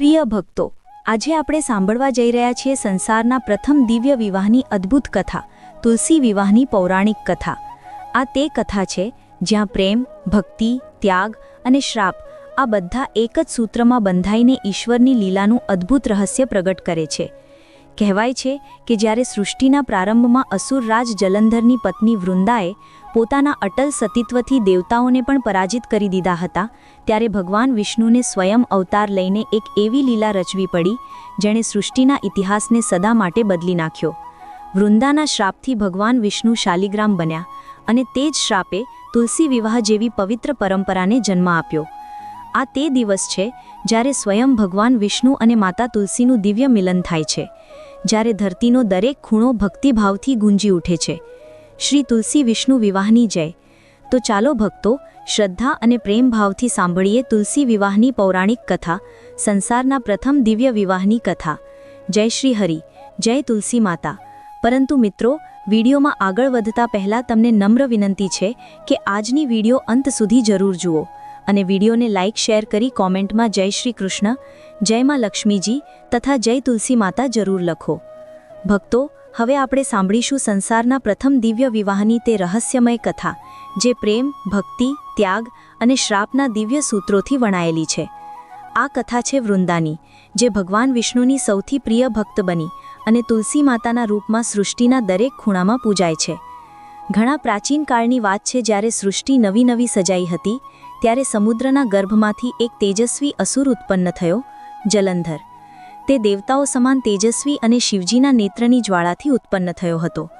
પ્રિય ભક્તો, આજે આપણે સાંભળવા જઈ રહ્યા છીએ સંસારના પ્રથમ દિવ્ય વિવાહની અદ્ભુત કથા, તુલસી વિવાહની પૌરાણિક કથા. આ તે કથા છે જ્યાં પ્રેમ, ભક્તિ, ત્યાગ અને શ્રાપ આ બધા એક જ સૂત્રમાં બંધાઈને ઈશ્વરની લીલાનું અદ્ભુત રહસ્ય પ્રગટ કરે છે. કહેવાય છે કે જ્યારે સૃષ્ટિના પ્રારંભમાં અસુરરાજ જલંધરની પત્ની વૃંદાએ પોતાના અટલ સતીત્વથી દેવતાઓને પણ પરાજિત કરી દીધા હતા, ત્યારે ભગવાન વિષ્ણુને સ્વયં અવતાર લઈને એક એવી લીલા રચવી પડી, જેણે સૃષ્ટિના ઇતિહાસને સદા માટે બદલી નાખ્યો. વૃંદાના શ્રાપથી ભગવાન વિષ્ણુ શાલિગ્રામ બન્યા અને તે જ શ્રાપે તુલસી વિવાહ જેવી પવિત્ર પરંપરાને જન્મ આપ્યો. આ તે દિવસ છે જ્યારે સ્વયં ભગવાન વિષ્ણુ અને માતા તુલસીનું દિવ્ય મિલન થાય છે, જ્યારે ધરતીનો દરેક ખૂણો ભક્તિભાવથી ગુંજી ઉઠે છે. શ્રી તુલસી વિષ્ણુ વિવાહની જય. તો ચાલો ભક્તો, શ્રદ્ધા અને પ્રેમભાવથી સાંભળીએ તુલસી વિવાહની પૌરાણિક કથા, સંસારના પ્રથમ દિવ્ય વિવાહની કથા. જય શ્રી હરિ, જય તુલસી માતા. પરંતુ મિત્રો, વિડીયોમાં આગળ વધતા પહેલાં તમને નમ્ર વિનંતી છે કે આજની વીડિયો અંત સુધી જરૂર જુઓ અને વિડીયોને લાઇક, શેર કરી કોમેન્ટમાં જય શ્રી કૃષ્ણ, જય માં લક્ષ્મીજી તથા જય તુલસી માતા જરૂર લખો. ભક્તો હવે આપણે સાંભળીશું સંસારના પ્રથમ દિવ્ય વિવાહની તે રહસ્યમય કથા, જે પ્રેમ, ભક્તિ, ત્યાગ અને શ્રાપના દિવ્ય સૂત્રોથી વણાયેલી છે. આ કથા છે વૃંદાની, જે ભગવાન વિષ્ણુની સૌથી પ્રિય ભક્ત બની અને તુલસી માતાના રૂપમાં સૃષ્ટિના દરેક ખૂણામાં પૂજાય છે. ઘણા પ્રાચીન કાળની વાત છે જ્યારે સૃષ્ટિ નવી નવી સજાઈ હતી, ત્યારે સમુદ્રના ગર્ભમાંથી એક તેજસ્વી અસુર ઉત્પન્ન થયો, જલંધર. તે દેવતાઓ સમાન તેજસ્વી અને શિવજીના નેત્રની જ્વાળાથી ઉત્પન્ન થયો હતો.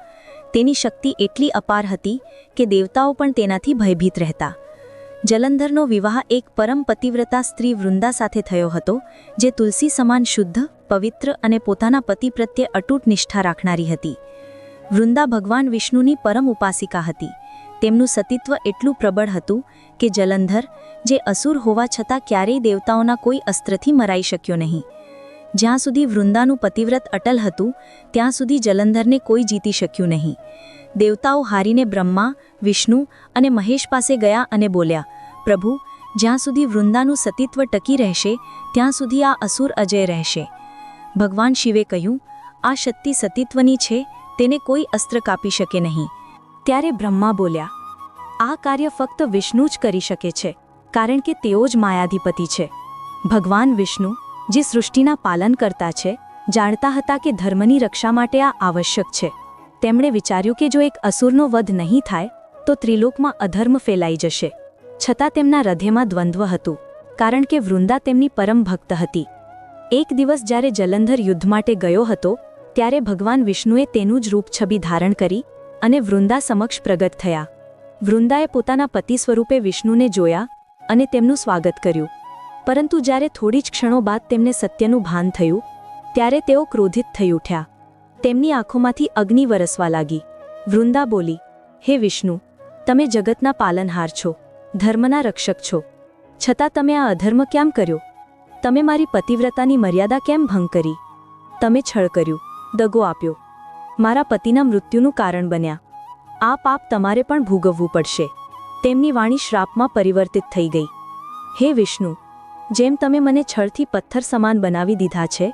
તેની શક્તિ એટલી અપાર હતી કે દેવતાઓ પણ તેનાથી ભયભીત રહેતા. જલંધરનો વિવાહ એક પરમ પતિવ્રતા સ્ત્રી વૃંદા સાથે થયો હતો, જે તુલસી સમાન શુદ્ધ, પવિત્ર અને પોતાના પતિ પ્રત્યે અટૂટ નિષ્ઠા રાખનારી હતી. વૃંદા ભગવાન વિષ્ણુની પરમ ઉપાસિકા હતી. તેમનું સતીત્વ એટલું પ્રબળ હતું કે જલંધર, જે અસુર હોવા છતાં ક્યારેય દેવતાઓના કોઈ અસ્ત્રથી મરાઈ શક્યો નહીં. જ્યાં સુધી વૃંદાનું પતિવ્રત અટલ હતું, ત્યાં સુધી જલંધરને કોઈ જીતી શક્યું નહીં. દેવતાઓ હારીને બ્રહ્મા, વિષ્ણુ અને મહેશ પાસે ગયા અને બોલ્યા, પ્રભુ, જ્યાં સુધી વૃંદાનું સતીત્વ ટકી રહેશે, ત્યાં સુધી આ અસુર અજય રહેશે. ભગવાન શિવે કહ્યું, આ શક્તિ સતીત્વની છે, તેને કોઈ અસ્ત્ર કાપી શકે નહીં. ત્યારે બ્રહ્મા બોલ્યા, આ કાર્ય ફક્ત વિષ્ણુ જ કરી શકે છે, કારણ કે તેઓ જ માયાધિપતિ છે. ભગવાન વિષ્ણુ જે સૃષ્ટિના પાલન કરતા છે, જાણતા હતા કે ધર્મની રક્ષા માટે આ આવશ્યક છે. તેમણે વિચાર્યું કે જો એક અસુરનો વધ નહીં થાય, તો ત્રિલોકમાં અધર્મ ફેલાઈ જશે. છતાં તેમના હૃદયમાં દ્વંદ્વ હતું, કારણ કે વૃંદા તેમની પરમ ભક્ત હતી. એક દિવસ જ્યારે જલંધર યુદ્ધ માટે ગયો હતો, ત્યારે ભગવાન વિષ્ણુએ તેનું જ રૂપ છબી ધારણ કરી અને વૃંદા સમક્ષ પ્રગટ થયા. વૃંદાએ પોતાના પતિ સ્વરૂપે વિષ્ણુને જોયા અને તેમનું સ્વાગત કર્યું. પરંતુ જ્યારે થોડી જ ક્ષણો બાદ તેમને સત્યનું ભાન થયું, ત્યારે તેઓ ક્રોધિત થઈ ઉઠ્યા. તેમની આંખોમાંથી અગ્નિ વરસવા લાગી. વૃંદા બોલી, હે વિષ્ણુ, તમે જગતના પાલનહાર છો, ધર્મના રક્ષક છો. છતાં તમે આ અધર્મ કેમ કર્યો? તમે મારી પતિવ્રતાની મર્યાદા કેમ ભંગ કરી? તમે છળ કર્યું, દગો આપ્યો. મારા પતિના મૃત્યુનું કારણ બન્યા. આ પાપ તમારે પણ ભોગવવું પડશે. તેમની વાણી શ્રાપમાં પરિવર્તિત થઈ ગઈ. હે વિષ્ણુ જેમ તમે મને છળથી પથ્થર સમાન બનાવી દીધા છે,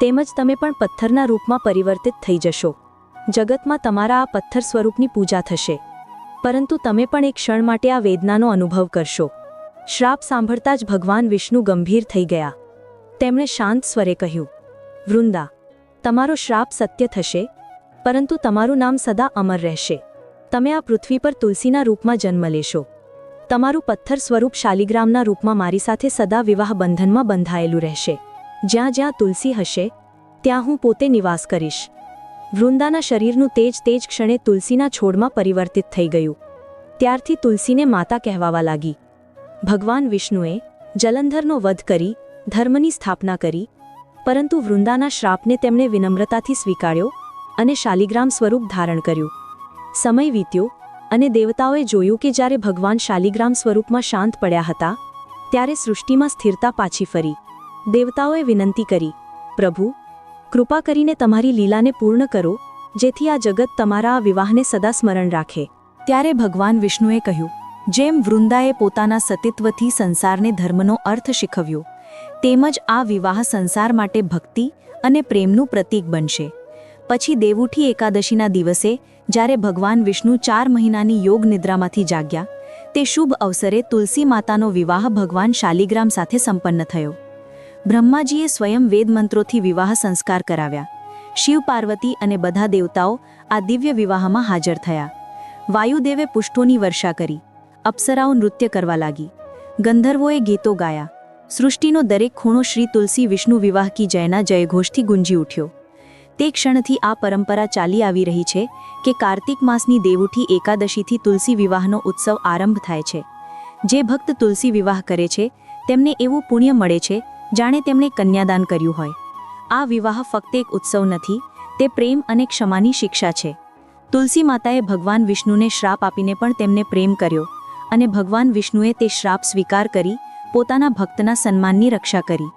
તેમજ તમે પણ પથ્થરના રૂપમાં પરિવર્તિત થઈ જશો. જગતમાં તમારા આ પથ્થર સ્વરૂપની પૂજા થશે. પરંતુ તમે પણ એક ક્ષણ માટે આ વેદનાનો અનુભવ કરશો. શ્રાપ સાંભળતા જ ભગવાન વિષ્ણુ ગંભીર થઈ ગયા. તેમણે શાંત સ્વરે કહ્યું, વૃંદા, તમારો શ્રાપ સત્ય થશે, પરંતુ તમારું નામ સદા અમર રહેશે. તમે આ પૃથ્વી પર તુલસીના રૂપમાં જન્મ લેશો. તમારું પથ્થર સ્વરૂપ શાલિગ્રામના રૂપમાં મારી સાથે સદા વિવાહ બંધનમાં બંધાયેલું રહેશે. જ્યાં જ્યાં તુલસી હશે, ત્યાં હું પોતે નિવાસ કરીશ. વૃંદાના શરીરનું તેજ તેજ ક્ષણે તુલસીના છોડમાં પરિવર્તિત થઈ ગયું. ત્યારથી તુલસીને માતા કહેવાવા લાગી. ભગવાન વિષ્ણુએ જલંધરનો વધ કરી, ધર્મની સ્થાપના કરી, પરંતુ વૃંદાના શ્રાપને તેમણે વિનમ્રતાથી સ્વીકાર્યો અને શાલિગ્રામ સ્વરૂપ ધારણ કર્યું. સમય વીત્યો અને દેવતાઓએ જોયું કે જ્યારે ભગવાન શાલિગ્રામ સ્વરૂપમાં શાંત પડ્યા હતા, ત્યારે સૃષ્ટિમાં સ્થિરતા પાછી ફરી. દેવતાઓએ વિનંતી કરી, પ્રભુ, કૃપા કરીને તમારી લીલાને પૂર્ણ કરો, જેથી આ જગત તમારા વિવાહને સદા સ્મરણ રાખે. ત્યારે ભગવાન વિષ્ણુએ કહ્યું, જેમ વૃંદાએ પોતાના સતીત્વથી સંસારને ધર્મનો અર્થ શીખવ્યો, તેમજ આ વિવાહ સંસાર માટે ભક્તિ અને પ્રેમનું પ્રતીક બનશે. પછી દેવઉઠી એકાદશીના દિવસે જ્યારે ભગવાન વિષ્ણુ ચાર મહિનાની યોગ નિદ્રામાંથી જાગ્યા, તે શુભ અવસરે તુલસી માતાનો વિવાહ ભગવાન શાલિગ્રામ સાથે સંપન્ન થયો. બ્રહ્માજીએ સ્વયં વેદમંત્રોથી વિવાહ સંસ્કાર કરાવ્યા. શિવ પાર્વતી અને બધા દેવતાઓ આ દિવ્ય વિવાહમાં હાજર થયા. વાયુદેવે પુષ્ઠોની વર્ષા કરી. અપ્સરાઓ નૃત્ય કરવા લાગી. ગંધર્વોએ ગીતો ગાયા. સૃષ્ટિનો દરેક ખૂણો શ્રી તુલસી વિષ્ણુ વિવાહ કી જયના જયઘોષથી ગુંજી ઉઠ્યો. તે ક્ષણથી આ પરંપરા ચાલી આવી રહી છે કે કાર્તિક માસની દેવઉઠી એકાદશીથી તુલસી વિવાહનો ઉત્સવ આરંભ થાય છે. જે ભક્ત તુલસી વિવાહ કરે છે, તેમને એવું પુણ્ય મળે છે, જાણે તેમણે કન્યાદાન કર્યું હોય. આ વિવાહ ફક્ત એક ઉત્સવ નથી, તે પ્રેમ અને ક્ષમાની શિક્ષા છે. તુલસી માતાએ ભગવાન વિષ્ણુને શ્રાપ આપીને પણ તેમને પ્રેમ કર્યો અને ભગવાન વિષ્ણુએ તે શ્રાપ સ્વીકાર કરી, પોતાના ભક્તના સન્માનની રક્ષા કરી.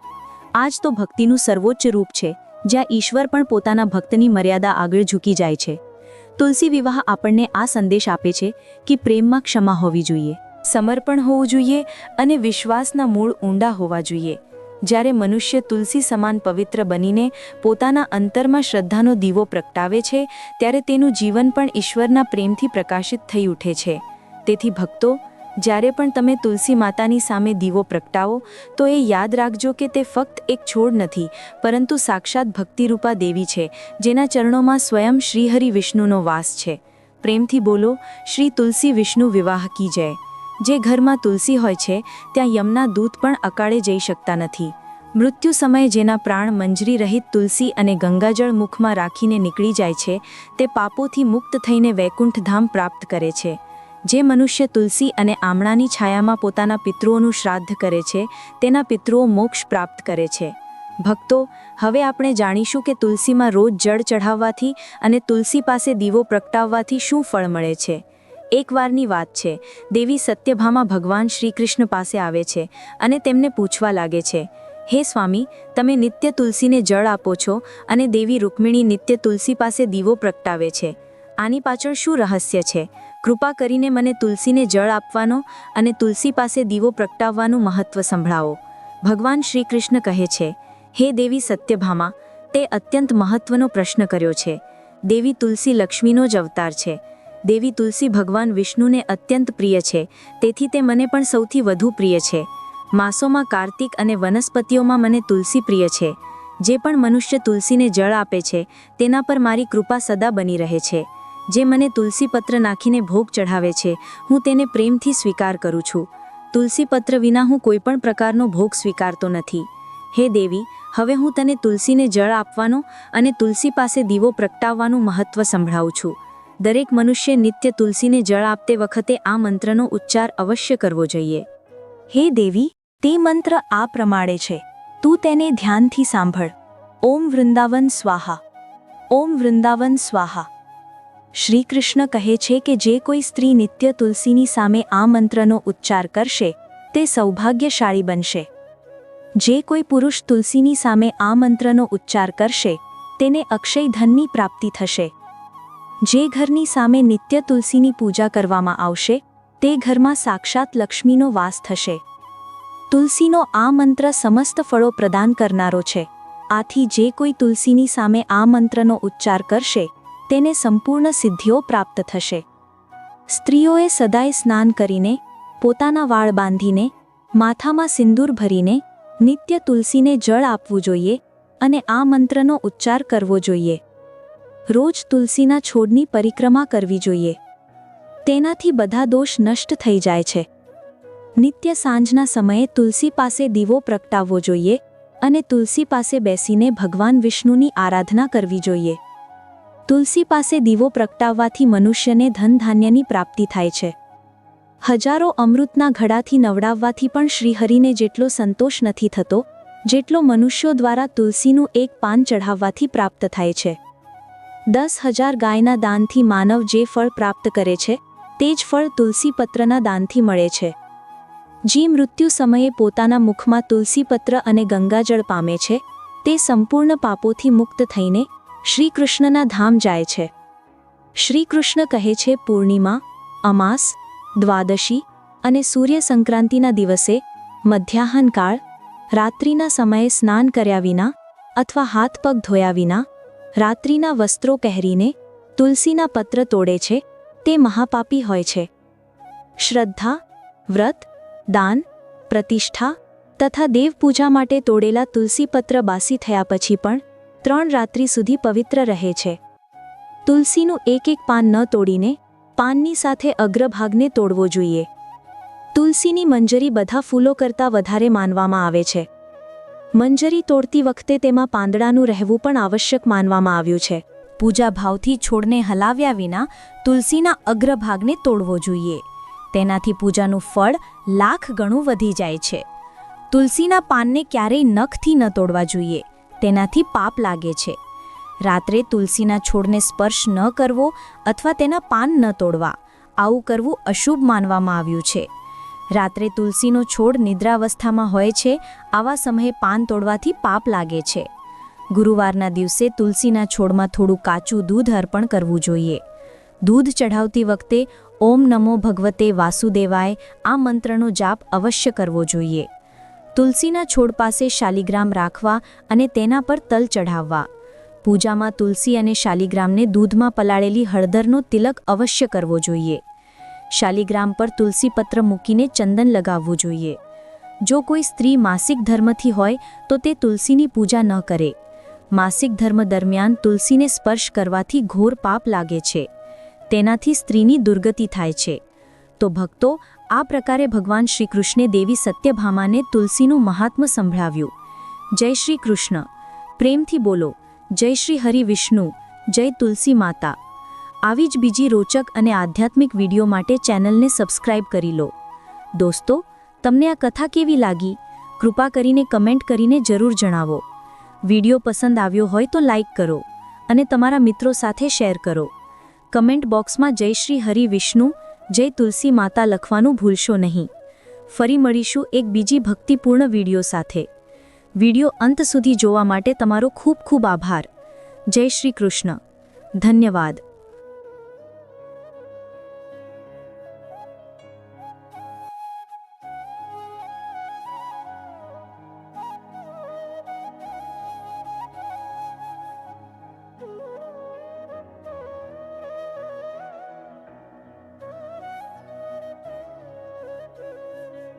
આજ તો ભક્તિનું સર્વોચ્ચ રૂપ છે જ્યાં ઈશ્વર પણ પોતાના ભક્તની મર્યાદા આગળ ઝૂકી જાય છે. તુલસી વિવાહ આપણને આ સંદેશ આપે છે કે પ્રેમમાં ક્ષમા હોવી જોઈએ, સમર્પણ હોવું જોઈએ અને વિશ્વાસના મૂળ ઊંડા હોવા જોઈએ. જ્યારે મનુષ્ય તુલસી સમાન પવિત્ર બનીને પોતાના અંતરમાં શ્રદ્ધાનો દીવો પ્રગટાવે છે, ત્યારે તેનું જીવન પણ ઈશ્વરના પ્રેમથી પ્રકાશિત થઈ ઉઠે છે. તેથી ભક્તો જ્યારે પણ તમે તુલસી માતાની સામે દીવો પ્રગટાવો, તો એ યાદ રાખજો કે તે ફક્ત એક છોડ નથી, પરંતુ સાક્ષાત ભક્તિરૂપા દેવી છે, જેના ચરણોમાં સ્વયં શ્રીહરિ વિષ્ણુનો વાસ છે. પ્રેમથી બોલો, શ્રી તુલસી વિષ્ણુ વિવાહ કી જય. જે ઘરમાં તુલસી હોય છે, ત્યાં યમના દૂત પણ અકાળે જઈ શકતા નથી. મૃત્યુ સમયે જેના પ્રાણ મંજરી રહિત તુલસી અને ગંગાજળ મુખમાં રાખીને નીકળી જાય છે, તે પાપોથી મુક્ત થઈને વૈકુંઠધામ પ્રાપ્ત કરે છે. જે મનુષ્ય તુલસી અને આમળાની છાયામાં પોતાના પિતૃઓનું શ્રાદ્ધ કરે છે, તેના પિતૃઓ મોક્ષ પ્રાપ્ત કરે છે. ભક્તો, હવે આપણે જાણીશું કે તુલસીમાં રોજ જળ ચઢાવવાથી અને તુલસી પાસે દીવો પ્રગટાવવાથી શું ફળ મળે છે. એકવારની વાત છે, દેવી સત્યભામા ભગવાન શ્રી કૃષ્ણ પાસે આવે છે અને તેમને પૂછવા લાગે છે, હે સ્વામી, તમે નિત્ય તુલસીને જળ આપો છો અને દેવી રૂકમિણી નિત્ય તુલસી પાસે દીવો પ્રગટાવે છે. આની પાછળ શું રહસ્ય છે? કૃપા કરીને મને તુલસીને જળ આપવાનો અને તુલસી પાસે દીવો પ્રગટાવવાનું મહત્વ સંભળાવો. ભગવાન શ્રી કૃષ્ણ કહે છે, હે દેવી સત્યભામા, તે અત્યંત મહત્વનો પ્રશ્ન કર્યો છે. દેવી તુલસી લક્ષ્મીનો જ અવતાર છે. દેવી તુલસી ભગવાન વિષ્ણુને અત્યંત પ્રિય છે, તેથી તે મને પણ સૌથી વધુ પ્રિય છે. માસોમાં કાર્તિક અને વનસ્પતિઓમાં મને તુલસી પ્રિય છે. જે પણ મનુષ્ય તુલસીને જળ આપે છે, તેના પર મારી કૃપા સદા બની રહે છે. જે મને તુલસી પત્ર નાખીને ભોગ ચઢાવે છે, હું તેને પ્રેમથી સ્વીકાર કરું છું. તુલસી પત્ર વિના હું કોઈપણ પ્રકારનો ભોગ સ્વીકારતો નથી. હે દેવી, હવે હું તને તુલસીને જળ આપવાનો અને તુલસી પાસે દીવો પ્રગટાવવાનું મહત્વ સંભળાવું છું. દરેક મનુષ્ય નિત્ય તુલસીને જળ આપતે વખતે આ મંત્રનો ઉચ્ચાર અવશ્ય કરવો જોઈએ. હે દેવી, તે મંત્ર આ પ્રમાણે છે. તું તેને ધ્યાનથી સાંભળ. ઓમ વૃંદાવન સ્વાહા. ઓમ વૃંદાવન સ્વાહા. શ્રી કૃષ્ણ કહે છે કે જે કોઈ સ્ત્રી નિત્ય તુલસીની સામે આ મંત્રનો ઉચ્ચાર કરશે, તે સૌભાગ્યશાળી બનશે. જે કોઈ પુરુષ તુલસીની સામે આ મંત્રનો ઉચ્ચાર કરશે, તેને અક્ષય ધનની પ્રાપ્તિ થશે. જે ઘરની સામે નિત્ય તુલસીની પૂજા કરવામાં આવશે, તે ઘરમાં સાક્ષાત લક્ષ્મીનો વાસ થશે. તુલસીનો આ મંત્ર સમસ્ત ફળો પ્રદાન કરનારો છે. આથી જે કોઈ તુલસીની સામે આ મંત્રનો ઉચ્ચાર કરશે તેને સંપૂર્ણ સિદ્ધિઓ પ્રાપ્ત થશે. સ્ત્રીઓએ સદાય સ્નાન કરીને, પોતાના વાળ બાંધીને, માથામાં સિંદૂર ભરીને, નિત્ય તુલસીને જળ આપવું જોઈએ અને આ મંત્રનો ઉચ્ચાર કરવો જોઈએ. રોજ તુલસીના છોડની પરિક્રમા કરવી જોઈએ. તેનાથી બધા દોષ નષ્ટ થઈ જાય છે. નિત્ય સાંજના સમયે તુલસી પાસે દીવો પ્રગટાવવો જોઈએ અને તુલસી પાસે બેસીને ભગવાન વિષ્ણુની આરાધના કરવી જોઈએ. તુલસી પાસે દીવો પ્રગટાવવાથી મનુષ્યને ધન ધાન્યની પ્રાપ્તિ થાય છે. હજારો અમૃતના ઘડાથી નવડાવવાથી પણ શ્રીહરિને જેટલો સંતોષ નથી થતો, જેટલો મનુષ્યો દ્વારા તુલસીનું એક પાન ચઢાવવાથી પ્રાપ્ત થાય છે. દસ હજાર ગાયના દાનથી માનવ જે ફળ પ્રાપ્ત કરે છે, તે જ ફળ તુલસીપત્રના દાનથી મળે છે. જે મૃત્યુ સમયે પોતાના મુખમાં તુલસીપત્ર અને ગંગાજળ પામે છે, તે સંપૂર્ણ પાપોથી મુક્ત થઈને શ્રી કૃષ્ણના ધામ જાય છે. શ્રી કૃષ્ણ કહે છે, પૂર્ણિમા, અમાસ, દ્વાદશી અને સૂર્ય સંક્રાંતિના દિવસે મધ્યાહનકાળ રાત્રિના સમયે સ્નાન કર્યા વિના અથવા હાથ પગ ધોયા વિના રાત્રિના વસ્ત્રો પહેરીને તુલસીના પત્ર તોડે છે, તે મહાપાપી હોય છે. શ્રદ્ધા, વ્રત, દાન, પ્રતિષ્ઠા તથા દેવપૂજા માટે તોડેલા તુલસીપત્ર બાસી થયા પછી પણ ત્રણ રાત્રિ સુધી પવિત્ર રહે છે. તુલસીનું એક એક પાન ન તોડીને પાનની સાથે અગ્રભાગને તોડવો જોઈએ. તુલસીની મંજરી બધા ફૂલો કરતાં વધારે માનવામાં આવે છે. મંજરી તોડતી વખતે તેમાં પાંદડાનું રહેવું પણ આવશ્યક માનવામાં આવ્યું છે. પૂજા ભાવથી છોડને હલાવ્યા વિના તુલસીના અગ્રભાગને તોડવો જોઈએ. તેનાથી પૂજાનું ફળ લાખ ગણું વધી જાય છે. તુલસીના પાનને ક્યારેય નખથી ન તોડવા જોઈએ. તેનાથી પાપ લાગે છે. રાત્રે તુલસીના છોડને સ્પર્શ ન કરવો અથવા તેના પાન ન તોડવા, આવું કરવું અશુભ માનવામાં આવ્યું છે. રાત્રે તુલસીનો છોડ નિદ્રાવસ્થામાં હોય છે, આવા સમયે પાન તોડવાથી પાપ લાગે છે. ગુરુવારના દિવસે તુલસીના છોડમાં થોડું કાચું દૂધ અર્પણ કરવું જોઈએ. દૂધ ચઢાવતી વખતે ઓમ નમો ભગવતે વાસુદેવાય આ મંત્રનો જાપ અવશ્ય કરવો જોઈએ. તુલસીના છોડ પાસે શાલિગ્રામ રાખવા અને તેના પર તલ ચઢાવવા. પૂજામાં તુલસી અને શાલિગ્રામને દૂધમાં પલાળેલી હળદરનો તિલક અવશ્ય કરવો જોઈએ. શાલિગ્રામ પર તુલસીપત્ર મૂકીને ચંદન લગાવવું જોઈએ. જો કોઈ સ્ત્રી માસિક ધર્મથી હોય, તો તે તુલસીની પૂજા ન કરે. માસિક ધર્મ દરમિયાન તુલસીને સ્પર્શ કરવાથી ઘોર પાપ લાગે છે. તેનાથી સ્ત્રીની દુર્ગતિ થાય છે. તો ભક્તો આ પ્રકારે ભગવાન શ્રી કૃષ્ણે દેવી સત્યભામાને તુલસીનું મહાત્મ સંભળાવ્યું. જય શ્રી કૃષ્ણ પ્રેમથી બોલો. જય શ્રી હરિ વિષ્ણુ. જય તુલસી માતા. આવી જ બીજી રોચક અને આધ્યાત્મિક વીડિયો માટે ચેનલને સબસ્ક્રાઇબ કરી લો. દોસ્તો, તમને આ કથા કેવી લાગી? કૃપા કરીને કમેન્ટ કરીને જરૂર જણાવો. વીડિયો પસંદ આવ્યો હોય તો લાઇક કરો અને તમારા મિત્રો સાથે શેર કરો. કમેન્ટ બોક્સમાં જય શ્રી હરિ વિષ્ણુ જય તુલસી માતા લખવાનું ભૂલશો નહીં. ફરી મળીશું એક બીજી ભક્તિપૂર્ણ વીડિયો સાથે. વીડિયો અંત સુધી જોવા માટે તમારો ખૂબ ખૂબ આભાર. જય શ્રી કૃષ્ણ. ધન્યવાદ.